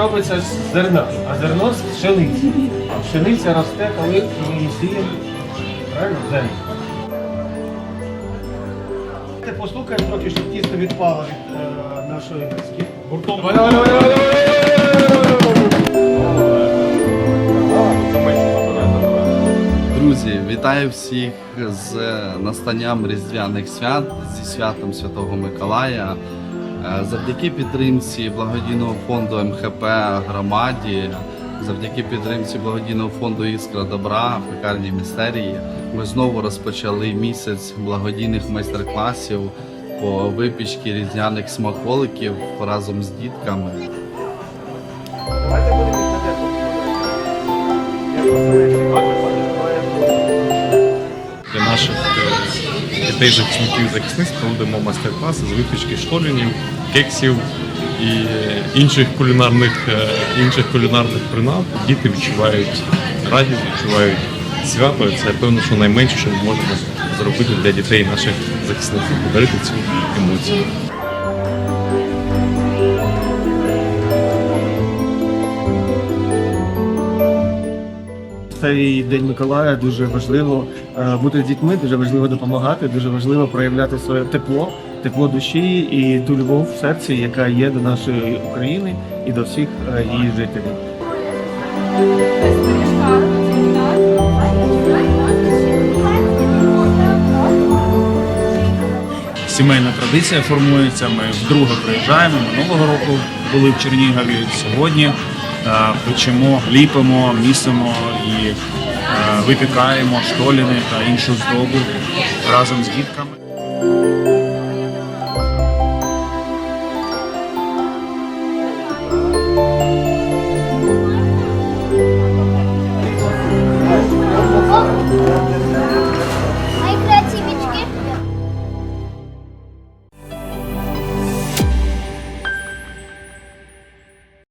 робиться з зерна, а зерно з пшениці. А пшениця росте, коли ми її сіємо. Правильно? Землю. Давайте Послухаємо трохи, щоб тісто відпало від е, нашої миски. Гуртом. Давай, давай, давай, давай, Друзі, вітаю всіх з настанням Різдвяних свят зі святом Святого Миколая. Е, Завдяки підтримці благодійного фонду МХП громаді, завдяки підтримці благодійного фонду Іскра добра пекарні містерії. Ми знову розпочали місяць благодійних майстер-класів по випічці різдвяних смаколиків разом з дітками. Давайте будемо дітей захисників і захисниць проводимо майстер-класи з випічки штолінів, кексів і е, інших кулінарних, е, інших кулінарних принад. Діти відчувають радість, відчувають свято. Це певно, що найменше, що ми можемо зробити для дітей наших захисників, подарити цю емоцію. Цей день Миколая дуже важливо е, бути з дітьми, дуже важливо допомагати, дуже важливо проявляти своє тепло, тепло душі і ту любов в серці, яка є до нашої України і до всіх е, її жителів. Сімейна традиція формується. Ми вдруге приїжджаємо. Минулого року були в Чернігові. Сьогодні печемо, ліпимо, місимо і е, випікаємо штоліни та іншу здобу разом з дітками.